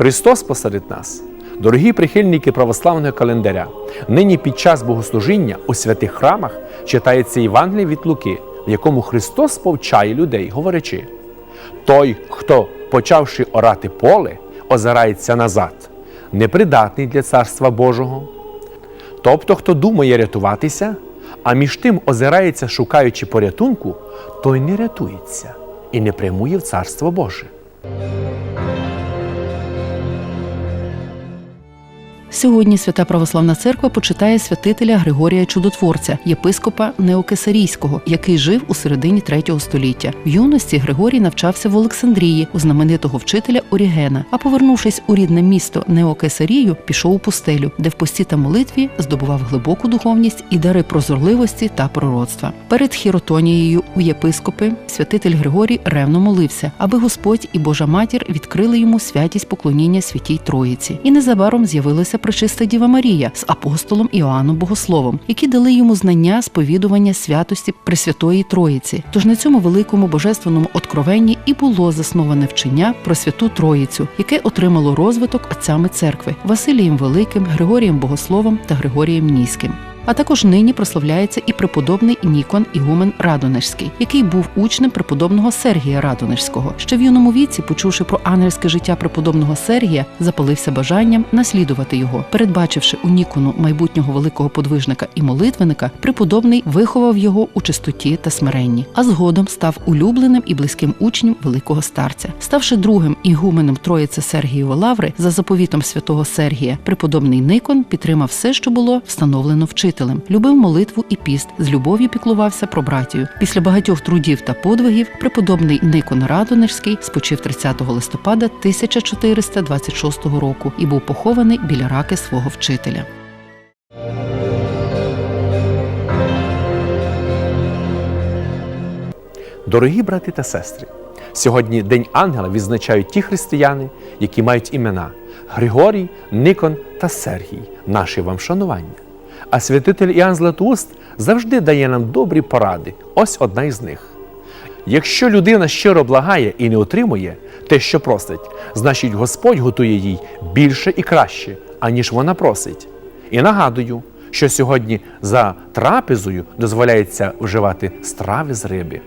Христос посеред нас. Дорогі прихильники православного календаря, нині під час богослужіння у святих храмах читається Євангеліє від Луки, в якому Христос повчає людей, говорячи: той, хто, почавши орати поле, озирається назад, непридатний для царства Божого. Тобто, хто думає рятуватися, а між тим озирається, шукаючи порятунку, той не рятується і не прямує в царство Боже. Сьогодні Свята Православна Церква почитає святителя Григорія Чудотворця, єпископа Неокесарійського, який жив у середині третього століття. В юності Григорій навчався в Олександрії у знаменитого вчителя Орігена. А повернувшись у рідне місто Неокесарію, пішов у пустелю, де в пості та молитві здобував глибоку духовність і дари прозорливості та пророцтва. Перед хіротонією у єпископи святитель Григорій ревно молився, аби Господь і Божа матір відкрили йому святість поклоніння святій Троїці. І незабаром з'явилася пречиста Діва Марія з апостолом Іоанном Богословом, які дали йому знання сповідування святості Пресвятої Троїці. Тож на цьому великому божественному откровенні і було засноване вчення про святу Троїцю, яке отримало розвиток отцями церкви Василієм Великим, Григорієм Богословом та Григорієм Ніським. А також нині прославляється і преподобний Нікон Ігумен Радонежський, який був учнем преподобного Сергія Радонежського. Ще в юному віці, почувши про ангельське життя преподобного Сергія, запалився бажанням наслідувати його. Передбачивши у Нікону майбутнього великого подвижника і молитвенника, преподобний виховав його у чистоті та смиренні, а згодом став улюбленим і близьким учнем великого старця. Ставши другим ігуменем Троїці Сергієвої лаври за заповітом святого Сергія, преподобний Никон підтримав все, що було встановлено вчителем, любив молитву і піст, з любов'ю піклувався про братію. Після багатьох трудів та подвигів преподобний Никон Радонежський спочив 30 листопада 1426 року і був похований біля раки свого вчителя. Дорогі брати та сестри, сьогодні День Ангела відзначають ті християни, які мають імена Григорій, Никон та Сергій. Наші вам шанування. А святитель Іоанн Златоуст завжди дає нам добрі поради. Ось одна із них. Якщо людина щиро благає і не отримує те, що просить, значить Господь готує їй більше і краще, аніж вона просить. І нагадую, що сьогодні за трапезою дозволяється вживати страви з риби.